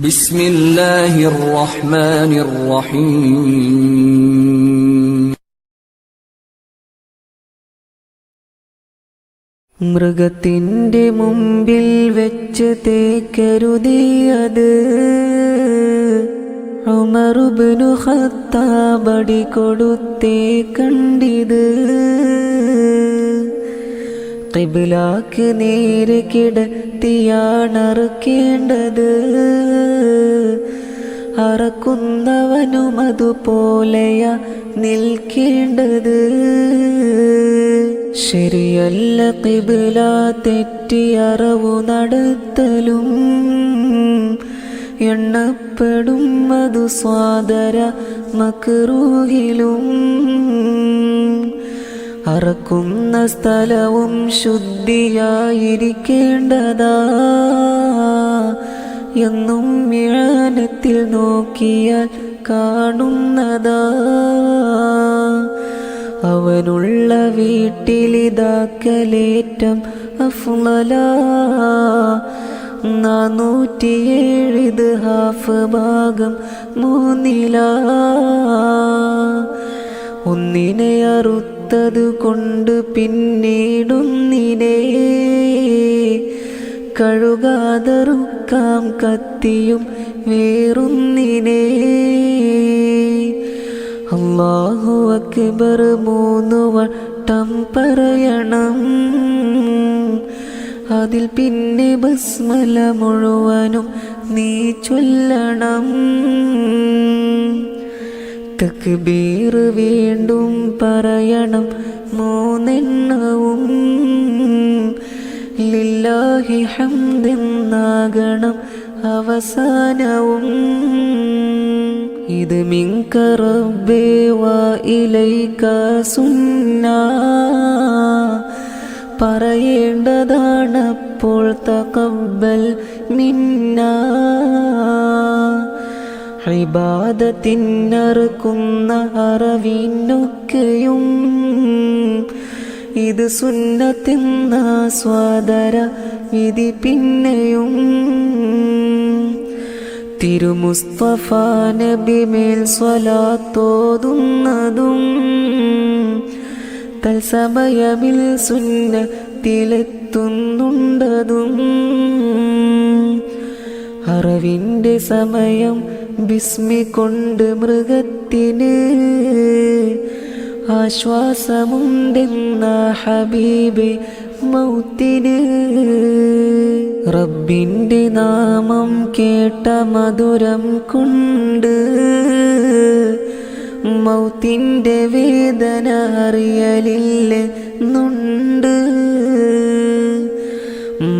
ബിസ്മില്ലാഹിർ റഹ്മാനിർ റഹീം മൃഗത്തിന്റെ മുമ്പിൽ വെച്ച് തേക്കരുതിയത് ഉമറുബിനു ഹത്താബടി കൊടുത്തേ കണ്ടിത്. കിബിലാക്ക് നേരെ കിടത്തിയാണറുക്കേണ്ടത്. അറക്കുന്നവനും അതുപോലെയാ നിൽക്കേണ്ടത്. ശരിയല്ല കിബില തെറ്റി അറവു നടത്തലും. എണ്ണപ്പെടും മധു സ്വാദര മക്രൂഹിലും. അറക്കുന്ന സ്ഥലവും ശുദ്ധിയായിരിക്കേണ്ടതാ. എന്നും മിഴാനത്തിൽ നോക്കിയാൽ കാണുന്നതാ. അവനുള്ള വീട്ടിലിതാക്കലേറ്റം അഫ്മല. നാനൂറ്റിയേഴിത് ഹാഫ് ഭാഗം മൂന്നില. ഒന്നിനെ അറുത്തത് കൊണ്ട് പിന്നീടുന്നിനെ കഴുകാതറുക്കാം കത്തിയും വേറുന്നിനെ അള്ളാഹു അക്ബർ മൂന്നു വട്ടം പറയണം. അതിൽ പിന്നെ ബസ്മല മുഴുവനും നീ ചൊല്ലണം. തക്ബീർ വീണ്ടും പറയണം മൂന്നെണ്ണവും ലില്ലാഹി ഹംദെന്നാകണം അവസാനവും. ഇത് മിങ്ക റബ്ബേ വാ ഇലൈക സുന്ന. പറയേണ്ടതാണപ്പോൾ തകബൽ മിന്ന. ഇബാദത്തിനറുക്കുന്ന അറവിനൊക്കെയും ഇത് സുന്നത്തിന്നാസ്വാദര വിധി പിന്നെയും. തിരുമുസ്തഫ നബിമേൽ സ്വലാത്തോതുന്നതും തത്സമയമിൽ സുന്നത്തിലെത്തുന്നുണ്ടതും. അറിവിന്റെ സമയം ബിസ്മി കൊണ്ട് മൃഗത്തിന് ആശ്വാസമുണ്ടെന്ന ഹബീബ് മൗത്തിന്. റബ്ബിന്റെ നാമം കേട്ട മധുരം കൊണ്ട് മൗത്തിന്റെ വേദന അറിയലില്ലെന്നുണ്ട്.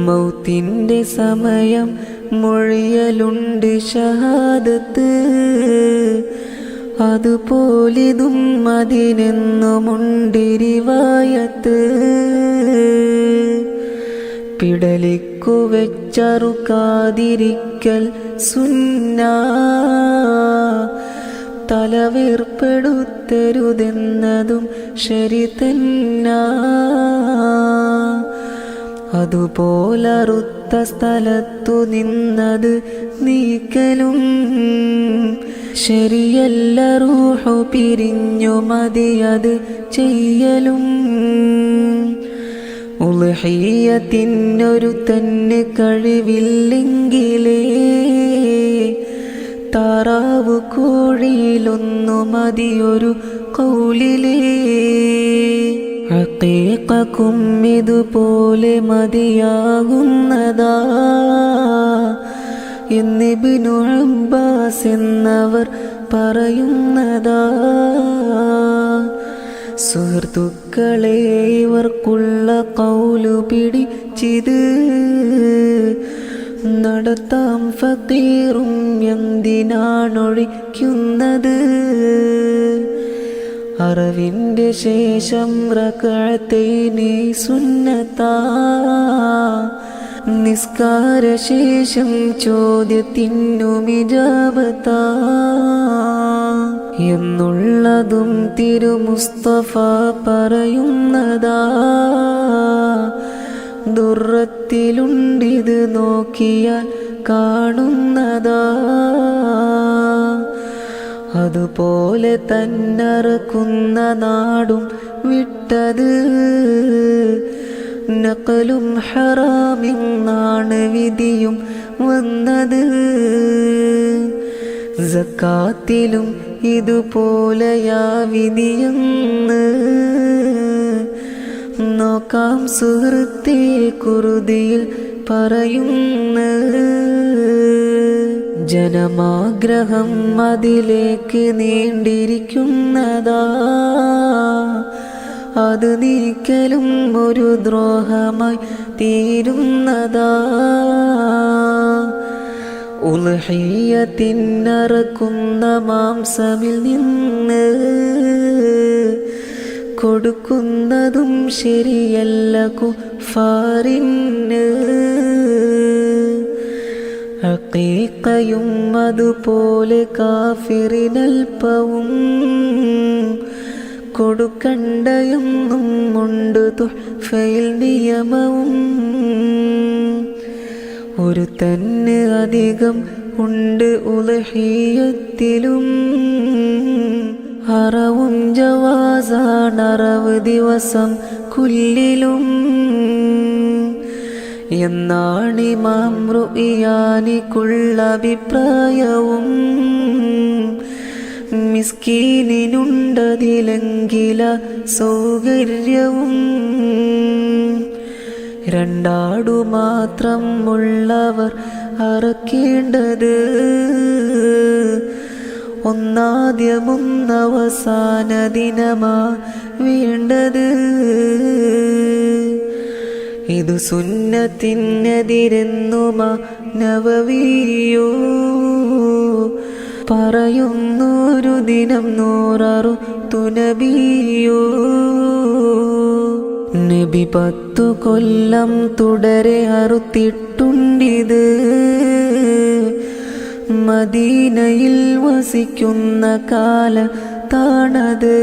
മൗത്തിന്റെ സമയം മൊഴിയലുണ്ട് ഷഹാദത്ത്. അതുപോലിതും അതിനെന്നുമുണ്ടിരിവായത്ത്. പിടലിക്കു വെച്ചറുക്കാതിരിക്കൽ സുന്ന. തലവേർപ്പെടുത്തരുതെന്നതും ശരി തന്ന. അതുപോലറുത്ത സ്ഥലത്തു നിന്നത് നീക്കലും ശരിയല്ല റൂഹു പിരിഞ്ഞു മതിയത് ചെയ്യലും. ഉൾഹീയത്തിനൊരു തന്നെ കഴിവില്ലെങ്കിലേ താറാവ് കോഴിയിലൊന്നു മതിയൊരു കൗലിലേ. അക്കേക്കും ഇതുപോലെ മതിയാകുന്നതാ. എന്നിബിനു അബ്ബാസ് എന്നവർ പറയുന്നതാ. സുഹൃത്തുക്കളെ ഇവർക്കുള്ള കൗലു പിടിച്ചിത്. നടത്താം ഫക്കീറും എന്തിനാണൊഴിക്കുന്നത്? അറിവിന്റെ ശേഷം റക്കഴത്തേനെ സുന്നത്താ. നിസ്കാര ശേഷം ചോദ്യത്തിനു മിജാബത്താ എന്നുള്ളതും തിരുമുസ്തഫ പറയുന്നതാ. ദുറത്തിലുണ്ടിത് നോക്കിയാൽ കാണുന്നതാ. അതുപോലെ തന്നറക്കുന്ന നാടും വിട്ടത്. നക്കലും ഹറാമിന്നാണ് വിധിയും വന്നത്. സക്കാത്തിലും ഇതുപോലെയാ വിധിയെന്ന്. നോക്കാം സുഹൃത്തെ കുറുതിയിൽ പറയുന്ന. ജനമാഗ്രഹം അതിലേക്ക് നീണ്ടിരിക്കുന്നതാ. അത് നീക്കലും ഒരു ദ്രോഹമായി തീരുന്നതാ. ഉൽഹീയത്തിനറക്കുന്ന മാംസമിൽ നിന്ന് കൊടുക്കുന്നതും ശരിയല്ല കുഫാറിന്. അക്കീക്കയും അതുപോലെ കാഫിറിനൽപ്പവും കൊടുക്കണ്ടയെന്നും ഉണ്ട് നിയമവും. ഒരു തന്നെ അധികം ഉണ്ട് ഉലഹീയത്തിലും. അറവും ജവാസാണ് അറവ് ദിവസം കുല്ലിലും. എന്നാണ് ഇമാം റുഇയാനിക്കുള്ള അഭിപ്രായവും മിസ്കീനിനുണ്ടതിലെങ്കില സൗകര്യവും രണ്ടാടു മാത്രം ഉള്ളവർ അറക്കേണ്ടത് ഒന്നാദ്യമൊന്നവസാന ദിനമാ വേണ്ടത്. ഇതു സുന്നത്തിനെതിരെന്നു മാനവീയോ പറയുന്നൊരു ദിനം നൂറാറു തുനബിയോ? നബി പത്തു കൊല്ലം തുടരെ അറുത്തിട്ടുണ്ടിത്. മദീനയിൽ വസിക്കുന്ന കാല കാലത്താണത്.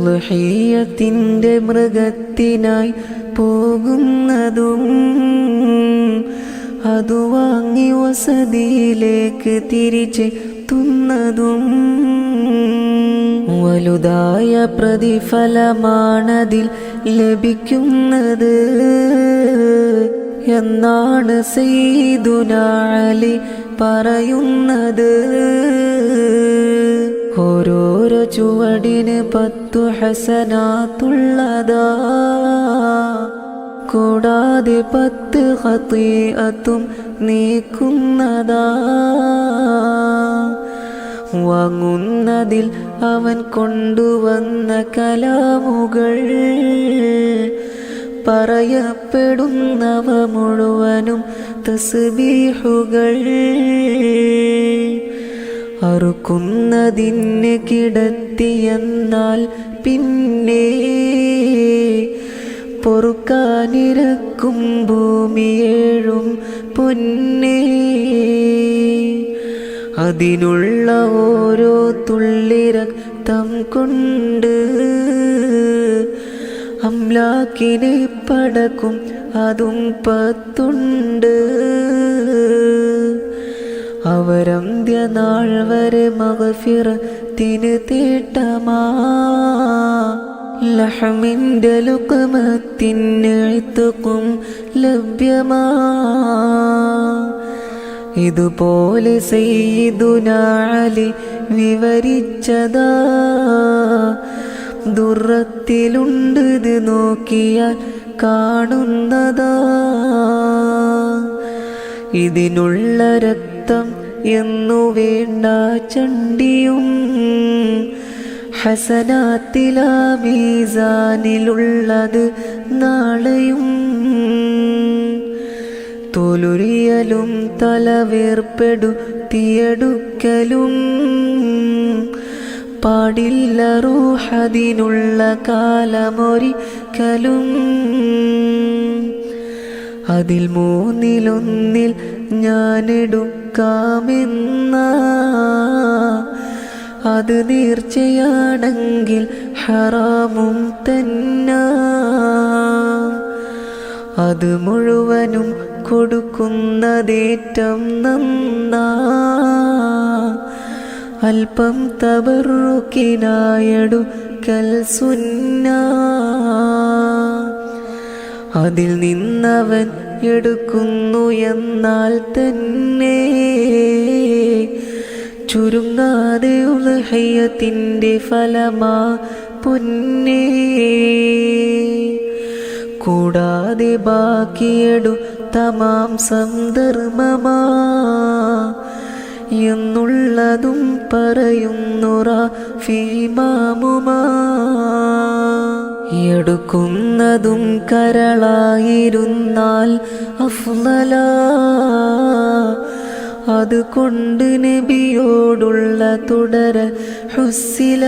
ഉൽഹീയത്തിന്റെ മൃഗത്തിനായി പോകുന്നതും അതു വാങ്ങി വസതിയിലേക്ക് തിരിച്ചെത്തുന്നതും വലുതായ പ്രതിഫലമാണതിൽ ലഭിക്കുന്നത്. എന്നാണ് സെയ്തുനാളി പറയുന്നത്. ഓരോരോ ചുവടിന് പത്തു ഹസനാത്തുള്ളതാ. കൂടാതെ പത്ത് ഹത്തീഅത്തും നീക്കുന്നതാ. വാങ്ങുന്നതിൽ അവൻ കൊണ്ടുവന്ന കലാമുകൾ പറയപ്പെടുന്നവ മുഴുവനും തസ്ബീഹുകൾ. അറുക്കുന്നതിന് കിടത്തിയെന്നാൽ പിന്നെ പൊറുക്കാനിരക്കും ഭൂമിയേഴും പൊന്നേ. അതിനുള്ള ഓരോ തുള്ളി രക്തം കൊണ്ട് അംലാക്കിനെ പടക്കും അതും പത്തുണ്ട്. അവരന്ത്യനാൾ വരെ മകഫിറത്തിന് തീട്ടമാ. ലഹമിന്റെ ലുക്കമത്തിനെഴുത്തുക്കും ലഭ്യമാ. ഇതുപോലെ സെയ്തുനാളി വിവരിച്ചതാ. ദുറത്തിലുണ്ട് ഇത് നോക്കിയാൽ കാണുന്നതാ. ഇതിനുള്ള രക്തം എന്നു വേണ്ട ചണ്ടിയും ഹസനാത്തിലാ മീസാനിലുള്ളത് നാളെയും. തോലുരിയലും തലവേർപ്പെടുത്തിയെടുക്കലും പാടില്ല റൂഹതിനുള്ള കാലമൊരിക്കലും. അതിൽ മൂന്നിലൊന്നിൽ ഞാനെടുക്കാമെന്ന അത് നേർച്ചയാണെങ്കിൽ ഹറാമും തന്ന. അത് മുഴുവനും കൊടുക്കുന്നതേറ്റം നന്ന. അല്പം തബറുക്കിനായടു സുന്ന. അതിൽ നിന്നവൻ എടുക്കുന്നു എന്നാൽ തന്നെ. ചുരുങ്ങാതെ ഉലഹയ്യത്തിന്റെ ഫലമാ പൊന്നേ. കൂടാതെ ബാക്കിയെടു തമാം ധർമ്മമാ എന്നുള്ളതും പറയുന്നുറ ഫീമാമുമാ എടുക്കുന്നതും കരളായിരുന്നാൽ അഫ്ലല അതുകൊണ്ട് നബിയോടുള്ള തുടര ഹുസില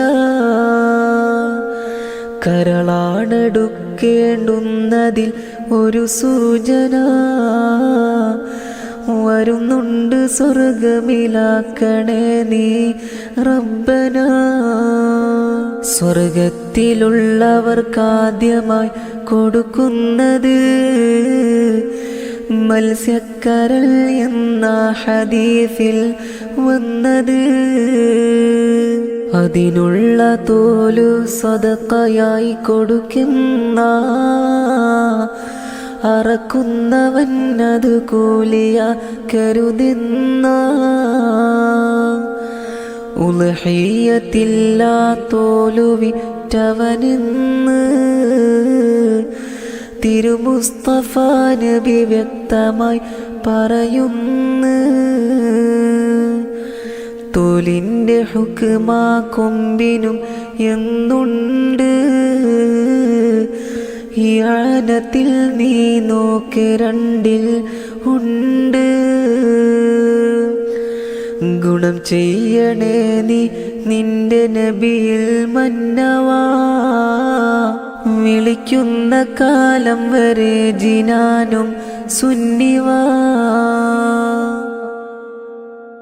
കരളാണെടുക്കേണ്ടുന്നതിൽ ഒരു സൂചന വരുന്നുണ്ട് സ്വർഗമിലാക്കണേ നീ റബ്ബന. സ്വർഗത്തിലുള്ളവർക്കാദ്യമായി കൊടുക്കുന്നത് മത്സ്യക്കരൽ എന്ന ഹദീഫിൽ വന്നത്. അതിനുള്ള തോലു സ്വതക്കയായി കൊടുക്കുന്ന അറക്കുന്നവൻ അത് കൂലിയ കരുതുന്ന. ഉലഹീയത്തില്ലാ തോലുവിറ്റവനിന്ന് തിരുമുസ്തഫ നബി വ്യക്തമായി പറയുന്നു. തോലിന്റെ ഹുക്കുമാ കൊമ്പിനും എന്നുണ്ട്. ഈ ആനത്തിൽ നീ നോക്ക് രണ്ടിൽ ഉണ്ട്. ഗുണം ചെയ്യണേ നീ നിന്റെ നബിയിൽ മന്നവാ. വിളിക്കുന്ന കാലം വരെ ജിനാനും സുന്നിവാ.